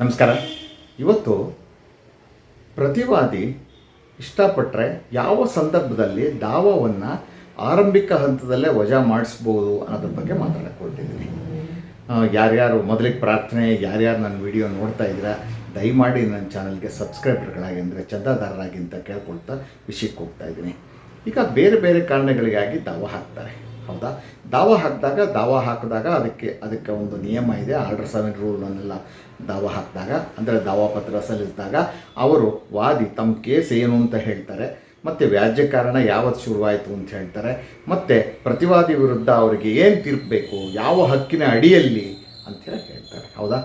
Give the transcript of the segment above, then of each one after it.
ನಮಸ್ಕಾರ. ಇವತ್ತು ಪ್ರತಿವಾದಿ ಇಷ್ಟಪಟ್ಟರೆ ಯಾವ ಸಂದರ್ಭದಲ್ಲಿ ದಾವವನ್ನು ಆರಂಭಿಕ ಹಂತದಲ್ಲೇ ವಜಾ ಮಾಡಿಸ್ಬೋದು ಅನ್ನೋದ್ರ ಬಗ್ಗೆ ಮಾತಾಡಕ್ಕೆ ಯಾರ್ಯಾರು ಮೊದಲಿಗೆ ಪ್ರಾರ್ಥನೆ, ಯಾರ್ಯಾರು ನನ್ನ ವಿಡಿಯೋ ನೋಡ್ತಾ ಇದ್ದೀರಾ, ದಯಮಾಡಿ ನನ್ನ ಚಾನಲ್ಗೆ ಸಬ್ಸ್ಕ್ರೈಬರ್ಗಳಾಗಿ ಅಂದರೆ ಚಂದಾದಾರರಾಗಿ ಅಂತ ಕೇಳ್ಕೊಳ್ತಾ ವಿಷಯಕ್ಕೆ ಹೋಗ್ತಾ ಇದ್ದೀನಿ. ಈಗ ಬೇರೆ ಬೇರೆ ಕಾರಣಗಳಿಗಾಗಿ ದಾವ ಹಾಕ್ತಾರೆ. ಹೌದಾ? ದಾವ ಹಾಕಿದಾಗ ದಾವ ಹಾಕಿದಾಗ ಅದಕ್ಕೆ ಅದಕ್ಕೆ ಒಂದು ನಿಯಮ ಇದೆ, ಆರ್ಡರ್ ಸೆವೆನ್ ರೂಲನ್ನೆಲ್ಲ ದಾವ ಹಾಕಿದಾಗ, ಅಂದರೆ ದಾವಾಪತ್ರ ಸಲ್ಲಿಸಿದಾಗ ಅವರು ವಾದಿ ತಮ್ಮ ಕೇಸ್ ಏನು ಅಂತ ಹೇಳ್ತಾರೆ. ಮತ್ತು ವ್ಯಾಜ್ಯ ಕಾರಣ ಯಾವತ್ತು ಶುರುವಾಯಿತು ಅಂತ ಹೇಳ್ತಾರೆ. ಮತ್ತು ಪ್ರತಿವಾದಿ ವಿರುದ್ಧ ಅವರಿಗೆ ಏನು ತೀರ್ಪಬೇಕು ಯಾವ ಹಕ್ಕಿನ ಅಡಿಯಲ್ಲಿ ಅಂತೇಳಿ ಹೇಳ್ತಾರೆ. ಹೌದಾ?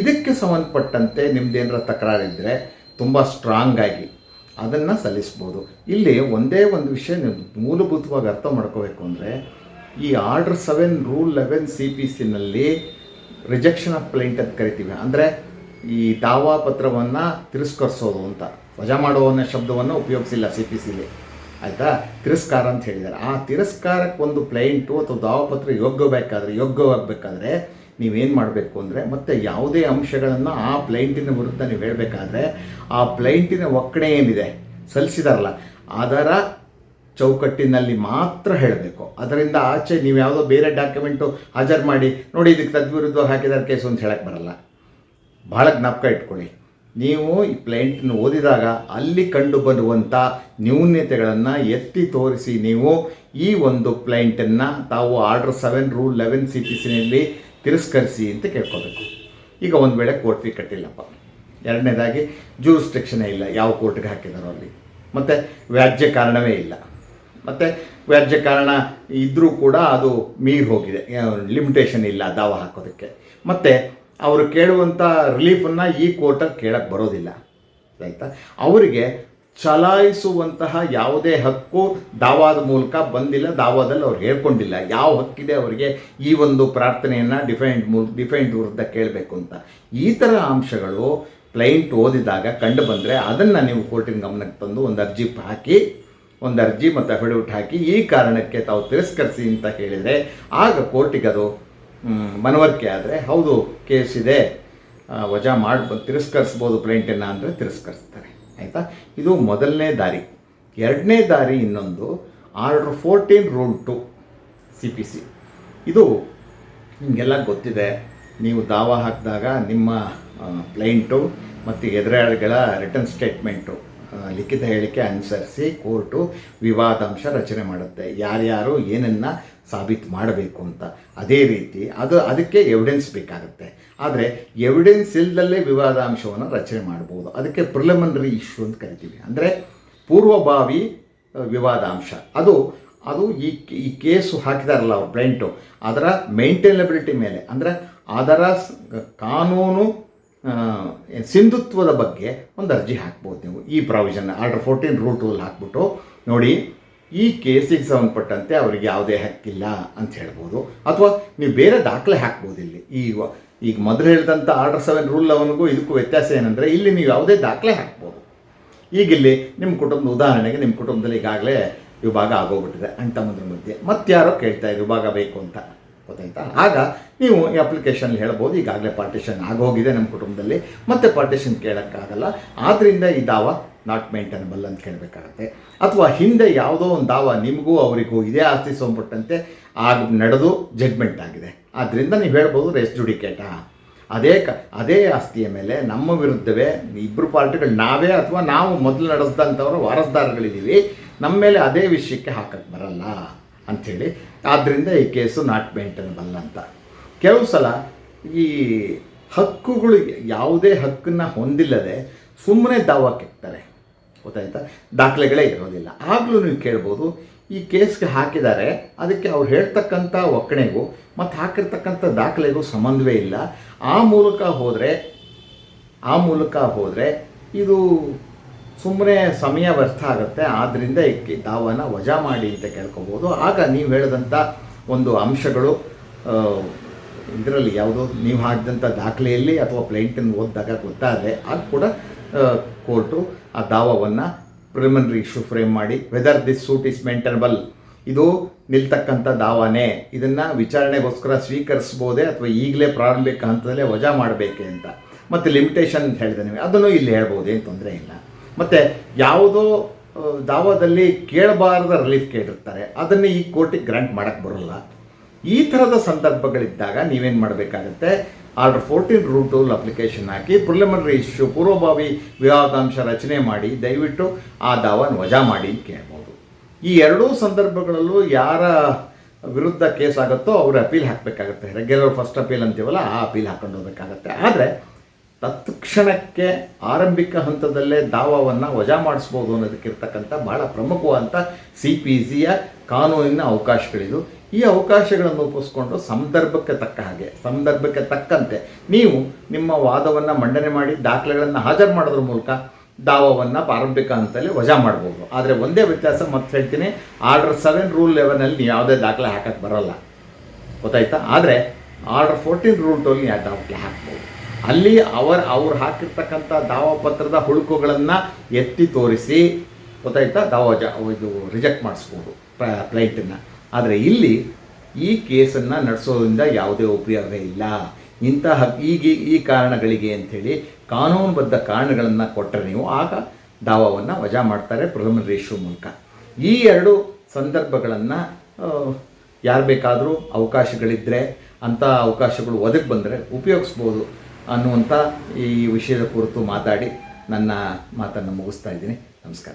ಇದಕ್ಕೆ ಸಂಬಂಧಪಟ್ಟಂತೆ ನಿಮ್ಮದೇನರ ತಕರಾರಿದ್ದರೆ ತುಂಬ ಸ್ಟ್ರಾಂಗ್ ಆಗಿ ಅದನ್ನು ಸಲ್ಲಿಸ್ಬೋದು. ಇಲ್ಲಿ ಒಂದೇ ಒಂದು ವಿಷಯ ನೀವು ಮೂಲಭೂತವಾಗಿ ಅರ್ಥ ಮಾಡ್ಕೋಬೇಕು ಅಂದರೆ ಈ order seven, rule eleven C P ಸಿನಲ್ಲಿ rejection of plaint ಅಂತ ಕರಿತೀವಿ. ಅಂದರೆ ಈ ದಾವಾ ಪತ್ರವನ್ನು ತಿರಸ್ಕರಿಸೋದು ಅಂತ. ವಜಾ ಮಾಡುವ ಶಬ್ದವನ್ನು ಉಪಯೋಗಿಸಿಲ್ಲ ಸಿ ಪಿ ಸಿಲಿ ಆಯಿತಾ? ತಿರಸ್ಕಾರ ಅಂತ ಹೇಳಿದ್ದಾರೆ. ಆ ತಿರಸ್ಕಾರಕ್ಕೆ ಒಂದು ಪ್ಲೇಂಟು ಅಥವಾ ದಾವಪತ್ರ ಯೋಗ್ಯಬೇಕಾದ್ರೆ ಯೋಗ್ಯವಾಗಬೇಕಾದ್ರೆ ನೀವೇನು ಮಾಡಬೇಕು ಅಂದರೆ ಮತ್ತೆ ಯಾವುದೇ ಅಂಶಗಳನ್ನು ಆ ಪ್ಲೇಂಟಿನ ವಿರುದ್ಧ ನೀವು ಹೇಳಬೇಕಾದ್ರೆ ಆ ಪ್ಲೇಂಟಿನ ಒಕ್ಕಣೆ ಏನಿದೆ? ಸಲ್ಲಿಸಿದಾರಲ್ಲ. ಅದರ ಚೌಕಟ್ಟಿನಲ್ಲಿ ಮಾತ್ರ ಹೇಳಬೇಕು. ಅದರಿಂದ ಆಚೆ ನೀವು ಯಾವುದೋ ಬೇರೆ ಡಾಕ್ಯುಮೆಂಟು ಹಾಜರು ಮಾಡಿ, ನೋಡಿ ಇದಕ್ಕೆ ತದ್ವಿರುದ್ಧವಾಗಿ ಹಾಕಿದ್ದಾರೆ ಕೇಸು ಅಂತ ಹೇಳಕ್ಕೆ ಬರಲ್ಲ. ಭಾಳ ಜ್ಞಾಪಕ ಇಟ್ಕೊಳ್ಳಿ. ನೀವು ಈ ಪ್ಲೇಂಟನ್ನು ಓದಿದಾಗ ಅಲ್ಲಿ ಕಂಡು ಬರುವಂಥ ನ್ಯೂನ್ಯತೆಗಳನ್ನು ಎತ್ತಿ ತೋರಿಸಿ ನೀವು ಈ ಒಂದು ಪ್ಲೇಂಟನ್ನು ತಾವು order seven rule eleven C P ಸಿನಲ್ಲಿ ತಿರಸ್ಕರಿಸಿ ಅಂತ ಕೇಳ್ಕೋಬೇಕು. ಈಗ ಒಂದು ವೇಳೆ ಕೋರ್ಟ್ ಫೀ ಕಟ್ಟಿಲ್ಲಪ್ಪ. ಎರಡನೇದಾಗಿ ಜೂರಿಸ್ಟ್ರಿಕ್ಷನೇ ಇಲ್ಲ. ಯಾವ ಕೋರ್ಟ್ಗೆ ಹಾಕಿದಾರೋ ಅಲ್ಲಿ. ಮತ್ತು ವ್ಯಾಜ್ಯ ಕಾರಣವೇ ಇಲ್ಲ. ಮತ್ತು ವ್ಯಾಜ್ಯ ಕಾರಣ ಇದ್ದರೂ ಕೂಡ ಅದು ಮೀರಿ ಹೋಗಿದೆ. ಲಿಮಿಟೇಷನ್ ಇಲ್ಲ ದಾವ ಹಾಕೋದಕ್ಕೆ. ಮತ್ತು ಅವರು ಕೇಳುವಂಥ ರಿಲೀಫನ್ನು ಈ ಕೋರ್ಟಲ್ಲಿ ಕೇಳಕ್ಕೆ ಬರೋದಿಲ್ಲ. ಆಯಿತಾ? ಅವರಿಗೆ ಚಲಾಯಿಸುವಂತಹ ಯಾವುದೇ ಹಕ್ಕು ದಾವಾದ ಮೂಲಕ ಬಂದಿಲ್ಲ, ದಾವಾದಲ್ಲಿ ಅವ್ರು ಹೇಳ್ಕೊಂಡಿಲ್ಲ. ಯಾವ ಹಕ್ಕಿದೆ ಅವರಿಗೆ ಈ ಒಂದು ಪ್ರಾರ್ಥನೆಯನ್ನು ಡಿಫೆಂಡ್ ಮೂಲ, ಡಿಫೆಂಡ್ ವಿರುದ್ಧ ಕೇಳಬೇಕು ಅಂತ. ಈ ಥರ ಅಂಶಗಳು ಕ್ಲೈಂಟ್ ಓದಿದಾಗ ಕಂಡು ಬಂದರೆ ಅದನ್ನು ನೀವು ಕೋರ್ಟಿನ ಗಮನಕ್ಕೆ ತಂದು ಒಂದು ಅರ್ಜಿ ಹಾಕಿ ಒಂದು ಅರ್ಜಿ ಮತ್ತು ಅಫಿಡವಿಟ್ ಹಾಕಿ ಈ ಕಾರಣಕ್ಕೆ ತಾವು ತಿರಸ್ಕರಿಸಿ ಅಂತ ಹೇಳಿದರೆ ಆಗ ಕೋರ್ಟಿಗೆ ಅದು ಮನವರಿಕೆ ಆದರೆ ಹೌದು, ಕೇಸ್ ಇದೆ. ವಜಾ ಮಾಡಿ, ತಿರಸ್ಕರಿಸ್ಬೋದು ಪ್ಲೇಂಟನ್ನು ಅಂದರೆ ತಿರಸ್ಕರಿಸ್ತಾರೆ. ಆಯಿತಾ? ಇದು ಮೊದಲನೇ ದಾರಿ. ಎರಡನೇ ದಾರಿ ಇನ್ನೊಂದು, order fourteen rule two C P C. ಇದು ನಿಮಗೆಲ್ಲ ಗೊತ್ತಿದೆ. ನೀವು ದಾವ ಹಾಕಿದಾಗ ನಿಮ್ಮ ಪ್ಲೇಂಟು ಮತ್ತು ಎದುರಾಳಿಗಳ ರಿಟರ್ನ್ ಸ್ಟೇಟ್ಮೆಂಟು. ಲಿಖಿತ ಹೇಳಿಕೆ ಅನುಸರಿಸಿ ಕೋರ್ಟು ವಿವಾದಾಂಶ ರಚನೆ ಮಾಡುತ್ತೆ. ಯಾರ್ಯಾರು ಏನನ್ನು ಸಾಬೀತು ಮಾಡಬೇಕು ಅಂತ. ಅದೇ ರೀತಿ ಅದು ಅದಕ್ಕೆ ಎವಿಡೆನ್ಸ್ ಬೇಕಾಗುತ್ತೆ. ಆದರೆ ಎವಿಡೆನ್ಸ್ ಇಲ್ಲದಲ್ಲೇ ವಿವಾದಾಂಶವನ್ನು ರಚನೆ ಮಾಡ್ಬೋದು. ಅದಕ್ಕೆ ಪ್ರಿಲಿಮಿನರಿ ಇಶ್ಯೂ ಅಂತ ಕರಿತೀವಿ. ಅಂದರೆ ಪೂರ್ವಭಾವಿ ವಿವಾದಾಂಶ. ಅದು ಅದು ಈ ಈ ಕೇಸು ಹಾಕಿದಾರಲ್ಲ ಅವ್ರು ಪ್ಲೇಂಟು ಅದರ ಮೇಂಟೈನಬಿಲಿಟಿ ಮೇಲೆ. ಅಂದರೆ ಅದರ ಕಾನೂನು ಸಿಂಧುತ್ವದ ಬಗ್ಗೆ ಒಂದು ಅರ್ಜಿ ಹಾಕ್ಬೋದು ನೀವು. ಈ ಪ್ರಾವಿಷನ್ ಆರ್ಡರ್ ಫೋರ್ಟೀನ್ ರೂಲ್ ಟೂಲ್ ಹಾಕ್ಬಿಟ್ಟು ನೋಡಿ, ಈ ಕೇಸಿಗೆ ಸಂಬಂಧಪಟ್ಟಂತೆ ಅವರಿಗೆ ಯಾವುದೇ ಹಕ್ಕಿಲ್ಲ ಅಂತ ಹೇಳ್ಬೋದು. ಅಥವಾ ನೀವು ಬೇರೆ ದಾಖಲೆ ಹಾಕ್ಬೋದು ಇಲ್ಲಿ. ಈಗ ಈಗ ಮೊದಲು ಹೇಳಿದಂಥ ಆರ್ಡರ್ ಸೆವೆನ್ ರೂಲ್ ಅವನಿಗೂ ಇದಕ್ಕೂ ವ್ಯತ್ಯಾಸ ಏನಂದರೆ, ಇಲ್ಲಿ ನೀವು ಯಾವುದೇ ದಾಖಲೆ ಹಾಕ್ಬೋದು. ಈಗ ಇಲ್ಲಿ ನಿಮ್ಮ ಕುಟುಂಬದ ಉದಾಹರಣೆಗೆ ನಿಮ್ಮ ಕುಟುಂಬದಲ್ಲಿ ಈಗಾಗಲೇ ವಿಭಾಗ ಆಗೋಗ್ಬಿಟ್ಟಿದೆ ಅಣ್ಣ ತಮ್ಮದ್ರ ಮಧ್ಯೆ. ಮತ್ತಾರೋ ಕೇಳ್ತಾ ಇದ್ದಾರೆ, ವಿಭಾಗ ಬೇಕು ಅಂತ. ಗೊತ್ತಾಯ್ತಾ? ಆಗ ನೀವು ಈ ಅಪ್ಲಿಕೇಶನ್ ಹೇಳ್ಬೋದು, ಈಗಾಗಲೇ ಪಾರ್ಟಿಷನ್ ಆಗೋಗಿದೆ ನಮ್ಮ ಕುಟುಂಬದಲ್ಲಿ, ಮತ್ತೆ ಪಾರ್ಟಿಷನ್ ಕೇಳೋಕ್ಕಾಗಲ್ಲ. ಆದ್ದರಿಂದ ಈ ದಾವ ನಾಟ್ ಮೇಂಟೈನಬಲ್ ಅಂತ ಕೇಳಬೇಕಾಗತ್ತೆ. ಅಥವಾ ಹಿಂದೆ ಯಾವುದೋ ಒಂದು ದಾವ ನಿಮಗೂ ಅವರಿಗೂ ಇದೇ ಆಸ್ತಿ ಸಂಬಂಧಪಟ್ಟಂತೆ ಆಗ ನಡೆದು ಜಡ್ಮೆಂಟ್ ಆಗಿದೆ. ಆದ್ದರಿಂದ ನೀವು ಹೇಳ್ಬೋದು ರೆಸ್ ಜುಡಿಕೇಟಾ ಅದೇ ಕ, ಅದೇ ಆಸ್ತಿಯ ಮೇಲೆ ನಮ್ಮ ವಿರುದ್ಧವೇ ಇಬ್ಬರು ಪಾರ್ಟಿಗಳು, ನಾವೇ ಅಥವಾ ನಾವು ಮೊದಲು ನಡೆಸ್ದಂಥವ್ರು ವಾರಸ್ದಾರಗಳಿದ್ದೀವಿ ನಮ್ಮ ಮೇಲೆ ಅದೇ ವಿಷಯಕ್ಕೆ ಹಾಕಕ್ಕೆ ಬರಲ್ಲ. ಅಂಥೇಳಿ ಆದ್ದರಿಂದ ಈ ಕೇಸು ನಾಟ್ ಮೇಂಟೈನಬಲ್ ಅಂತ ಕೆಲವು ಸಲ ಈ ಹಕ್ಕುಗಳು ಯಾವುದೇ ಹಕ್ಕನ್ನು ಹೊಂದಿಲ್ಲದೆ ಸುಮ್ಮನೆ ದಾವಾಕ್ಕಿರ್ತಾರೆ ಗೊತ್ತಾಯ್ತಾ? ದಾಖಲೆಗಳೇ ಇರೋದಿಲ್ಲ. ಆಗಲೂ ನೀವು ಕೇಳ್ಬೋದು, ಈ ಕೇಸ್ಗೆ ಹಾಕಿದ್ದಾರೆ, ಅದಕ್ಕೆ ಅವ್ರು ಹೇಳ್ತಕ್ಕಂಥ ಒಕ್ಕಣೆಗೂ ಮತ್ತು ಹಾಕಿರ್ತಕ್ಕಂಥ ದಾಖಲೆಗೂ ಸಂಬಂಧವೇ ಇಲ್ಲ. ಆ ಮೂಲಕ ಹೋದರೆ, ಆ ಮೂಲಕ ಹೋದರೆ ಇದು ಸುಮ್ಮನೆ ಸಮಯ ವ್ಯರ್ಥ ಆಗುತ್ತೆ ಆದ್ದರಿಂದ ಈ ದಾವನ ವಜಾ ಮಾಡಿ ಅಂತ ಕೇಳ್ಕೊಬೋದು. ಆಗ ನೀವು ಹೇಳಿದಂಥ ಒಂದು ಅಂಶಗಳು ಇದರಲ್ಲಿ ಯಾವುದೋ ನೀವು ಹಾಕಿದಂಥ ದಾಖಲೆಯಲ್ಲಿ ಅಥವಾ ಪ್ಲೇಂಟನ್ನು ಓದಿದಾಗ ಗೊತ್ತಾದರೆ ಆಗ ಕೂಡ ಕೋರ್ಟು ಆ ದಾವವನ್ನು ಪ್ರಿಲಿಮಿನರಿ ಇಶ್ಯೂ ಫ್ರೇಮ್ ಮಾಡಿ whether this suit is maintainable ಇದು ನಿಲ್ತಕ್ಕಂಥ ದಾವಾನೇ, ಇದನ್ನು ವಿಚಾರಣೆಗೋಸ್ಕರ ಸ್ವೀಕರಿಸ್ಬೋದೇ ಅಥವಾ ಈಗಲೇ ಪ್ರಾರಂಭಿಕ ಹಂತದಲ್ಲೇ ವಜಾ ಮಾಡಬೇಕೆ ಅಂತ. ಮತ್ತು ಲಿಮಿಟೇಷನ್ ಅಂತ ಹೇಳಿದೆ ನೀವು ಅದನ್ನು ಇಲ್ಲಿ ಹೇಳ್ಬೋದು, ಏನು ತೊಂದರೆ ಇಲ್ಲ. ಮತ್ತು ಯಾವುದೋ ದಾವಾದಲ್ಲಿ ಕೇಳಬಾರದ ರಿಲೀಫ್ ಕೇಳಿರ್ತಾರೆ. ಅದನ್ನು ಈ ಕೋರ್ಟಿಗೆ ಗ್ರಾಂಟ್ ಮಾಡೋಕ್ಕೆ ಬರೋಲ್ಲ. ಈ ಥರದ ಸಂದರ್ಭಗಳಿದ್ದಾಗ ನೀವೇನು ಮಾಡಬೇಕಾಗತ್ತೆ? Order fourteen rule tool application ಹಾಕಿ ಪ್ರಿಲಿಮಿನರಿ ಇಶ್ಯೂ ಪೂರ್ವಭಾವಿ ವಿವಾದಾಂಶ ರಚನೆ ಮಾಡಿ, ದಯವಿಟ್ಟು ಆ ದಾವನ ವಜಾ ಮಾಡಿ ಅಂತ ಕೇಳ್ಬೋದು. ಈ ಎರಡೂ ಸಂದರ್ಭಗಳಲ್ಲೂ ಯಾರ ವಿರುದ್ಧ ಕೇಸ್ ಆಗುತ್ತೋ ಅವರು ಅಪೀಲ್ ಹಾಕಬೇಕಾಗತ್ತೆ. ರೆಗ್ಯುಲರ್ ಫಸ್ಟ್ ಅಪೀಲ್ ಅಂತೀವಲ್ಲ, ಆ ಅಪೀಲ್ ಹಾಕೊಂಡು ಹೋಗಬೇಕಾಗತ್ತೆ. ಆದರೆ ತತ್ಕ್ಷಣಕ್ಕೆ ಆರಂಭಿಕ ಹಂತದಲ್ಲೇ ದಾವವನ್ನು ವಜಾ ಮಾಡಿಸ್ಬೋದು ಅನ್ನೋದಕ್ಕಿರ್ತಕ್ಕಂಥ ಬಹಳ ಪ್ರಮುಖವಾದಂಥ ಸಿ ಪಿ ಸಿಯ ಕಾನೂನಿನ ಅವಕಾಶಗಳಿದು. ಈ ಅವಕಾಶಗಳನ್ನು ಒಪ್ಪಿಸ್ಕೊಂಡು ಸಂದರ್ಭಕ್ಕೆ ತಕ್ಕ ಹಾಗೆ, ಸಂದರ್ಭಕ್ಕೆ ತಕ್ಕಂತೆ ನೀವು ನಿಮ್ಮ ವಾದವನ್ನು ಮಂಡನೆ ಮಾಡಿ ದಾಖಲೆಗಳನ್ನು ಹಾಜರು ಮಾಡೋದ್ರ ಮೂಲಕ ದಾವವನ್ನು ಪ್ರಾರಂಭಿಕ ಹಂತದಲ್ಲಿ ವಜಾ ಮಾಡ್ಬೋದು. ಆದರೆ ಒಂದೇ ವ್ಯತ್ಯಾಸ ಮತ್ತೆ ಹೇಳ್ತೀನಿ, ಆರ್ಡರ್ ಸೆವೆನ್ ರೂಲ್ ಲೆವೆನಲ್ಲಿ ನೀವು ಯಾವುದೇ ದಾಖಲೆ ಹಾಕಕ್ಕೆ ಬರೋಲ್ಲ. ಗೊತ್ತಾಯ್ತಾ? ಆದರೆ ಆರ್ಡರ್ ಫೋರ್ಟೀನ್ ರೂಲ್ ಟೋಲ್ ನೀವು ದಾಖಲೆ ಹಾಕ್ಬೋದು? ಅಲ್ಲಿ ಅವರ್, ಅವ್ರು ಹಾಕಿರ್ತಕ್ಕಂಥ ದಾವಪತ್ರದ ಹುಳುಕುಗಳನ್ನು ಎತ್ತಿ ತೋರಿಸಿ, ಗೊತ್ತಾಯ್ತಾ? ದಾವ ಜ, ಇದು ರಿಜೆಕ್ಟ್ ಮಾಡಿಸ್ಬೋದು ಫ್ಲೈಟನ್ನು ಆದರೆ ಇಲ್ಲಿ ಈ ಕೇಸನ್ನು ನಡೆಸೋದ್ರಿಂದ ಯಾವುದೇ ಉಪಯೋಗ ಇಲ್ಲ. ಇಂತಹ ಈಗ, ಈ ಕಾರಣಗಳಿಗೆ ಅಂಥೇಳಿ ಕಾನೂನುಬದ್ಧ ಕಾರಣಗಳನ್ನು ಕೊಟ್ಟರೆ ನೀವು ಆಗ ದಾವವನ್ನು ವಜಾ ಮಾಡ್ತಾರೆ ಪ್ರಥಮ ಇಶ್ಯೂ ಮೂಲಕ. ಈ ಎರಡು ಸಂದರ್ಭಗಳನ್ನು ಯಾರು ಬೇಕಾದರೂ ಅವಕಾಶಗಳಿದ್ದರೆ ಅಂಥ ಅವಕಾಶಗಳು ಒದಗಿ ಬಂದರೆ ಉಪಯೋಗಿಸ್ಬೋದು. ಅನ್ನುವಂಥ ಈ ವಿಷಯದ ಕುರಿತು ಮಾತಾಡಿ ನನ್ನ ಮಾತನ್ನು ಮುಗಿಸ್ತಾ ಇದ್ದೀನಿ. ನಮಸ್ಕಾರ.